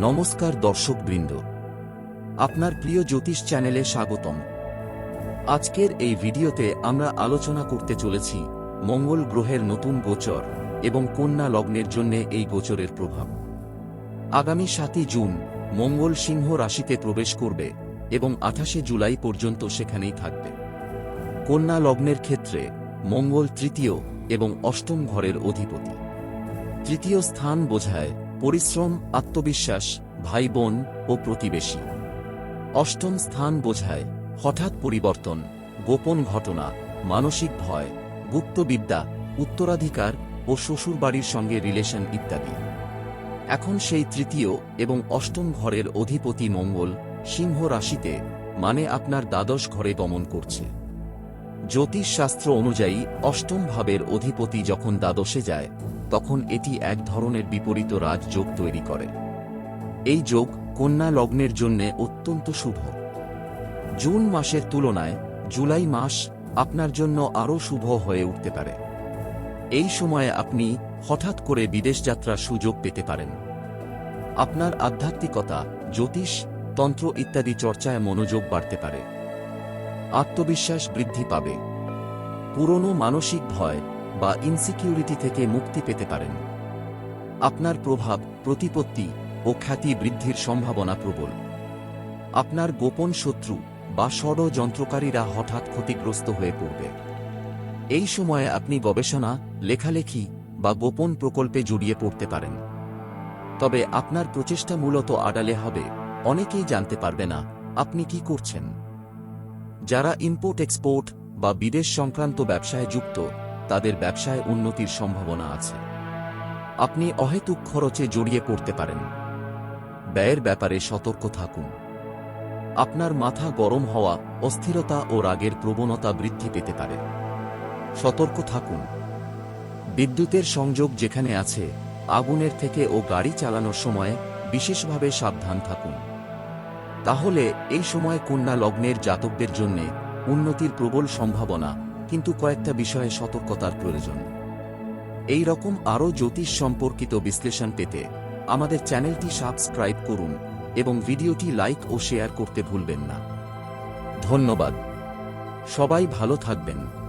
নমস্কার দর্শকবৃন্দ। আপনার প্রিয় জ্যোতিষ চ্যানেলে স্বাগতম। আজকের এই ভিডিওতে আমরা আলোচনা করতে চলেছি মঙ্গল গ্রহের নতুন গোচর এবং কন্যা লগ্নের জন্য এই গোচরের প্রভাব। আগামী সাতই জুন মঙ্গল সিংহ রাশিতে প্রবেশ করবে এবং আঠাশে জুলাই পর্যন্ত সেখানেই থাকবে। কন্যা লগ্নের ক্ষেত্রে মঙ্গল তৃতীয় এবং অষ্টম ঘরের অধিপতি। তৃতীয় স্থান বোঝায় পরিশ্রম, আত্মবিশ্বাস ভাই বোন ও প্রতিবেশী। অষ্টম স্থান বোঝায়, হঠাৎ পরিবর্তন, গোপন ঘটনা, মানসিক ভয়, গুপ্তবিদ্যা, উত্তরাধিকার ও শ্বশুরবাড়ির সঙ্গে রিলেশন ইত্যাদি। এখন সেই তৃতীয় এবং অষ্টম ঘরের অধিপতি মঙ্গল সিংহ রাশিতে মানে আপনার দ্বাদশ ঘরে গমন করছে। জ্যোতিষশাস্ত্র অনুযায়ী অষ্টম ভাবের অধিপতি যখন দ্বাদশে যায় তখন এটি এক ধরনের বিপরীত রাজযোগ তৈরি করে। এই যোগ কন্যা লগ্নের জন্য অত্যন্ত শুভ। জুন মাসের তুলনায় জুলাই মাস আপনার জন্য আরও শুভ হয়ে উঠতে পারে। এই সময়ে আপনি হঠাৎ করে বিদেশ যাত্রার সুযোগ পেতে পারেন। আপনার আধ্যাত্মিকতা, জ্যোতিষ, তন্ত্র ইত্যাদি চর্চায় মনোযোগ বাড়তে পারে। আত্মবিশ্বাস বৃদ্ধি পাবে। পুরনো মানসিক ভয় বা ইনসিকিউরিটি থেকে মুক্তি পেতে পারেন। আপনার প্রভাব, প্রতিপত্তি ও খ্যাতি বৃদ্ধির সম্ভাবনা প্রবল। আপনার গোপন শত্রু বা ষড়যন্ত্রকারীরা হঠাৎ ক্ষতিগ্রস্ত হয়ে পড়বে। এই সময়ে আপনি গবেষণা, লেখালেখি বা গোপন প্রকল্পে জড়িয়ে পড়তে পারেন। তবে আপনার প্রচেষ্টা মূলত আড়ালে হবে, অনেকেই জানতে পারবে না, আপনি কি করছেন। যারা ইম্পোর্ট এক্সপোর্ট বা বিদেশ সংক্রান্ত ব্যবসায় যুক্ত তাদের ব্যবসায় উন্নতির সম্ভাবনা আছে। আপনি অহেতুক খরচে জড়িয়ে পড়তে পারেন। ব্যয়ের ব্যাপারে সতর্ক থাকুন। আপনার মাথা গরম হওয়া, অস্থিরতা ও রাগের প্রবণতা বৃদ্ধি পেতে পারে। সতর্ক থাকুন। বিদ্যুতের সংযোগ যেখানে আছে, আগুনের থেকে ও গাড়ি চালানোর সময় বিশেষভাবে সাবধান থাকুন। তাহলে এই সময় কন্যা লগ্নের জাতকদের জন্য উন্নতির প্রবল সম্ভাবনা কিন্তু কয়েকটা বিষয়ে সতর্কতার প্রয়োজন। এই রকম আরও জ্যোতিষ সম্পর্কিত বিশ্লেষণ পেতে আমাদের চ্যানেলটি সাবস্ক্রাইব করুন এবং ভিডিওটি লাইক ও শেয়ার করতে ভুলবেন না। ধন্যবাদ। সবাই ভালো থাকবেন।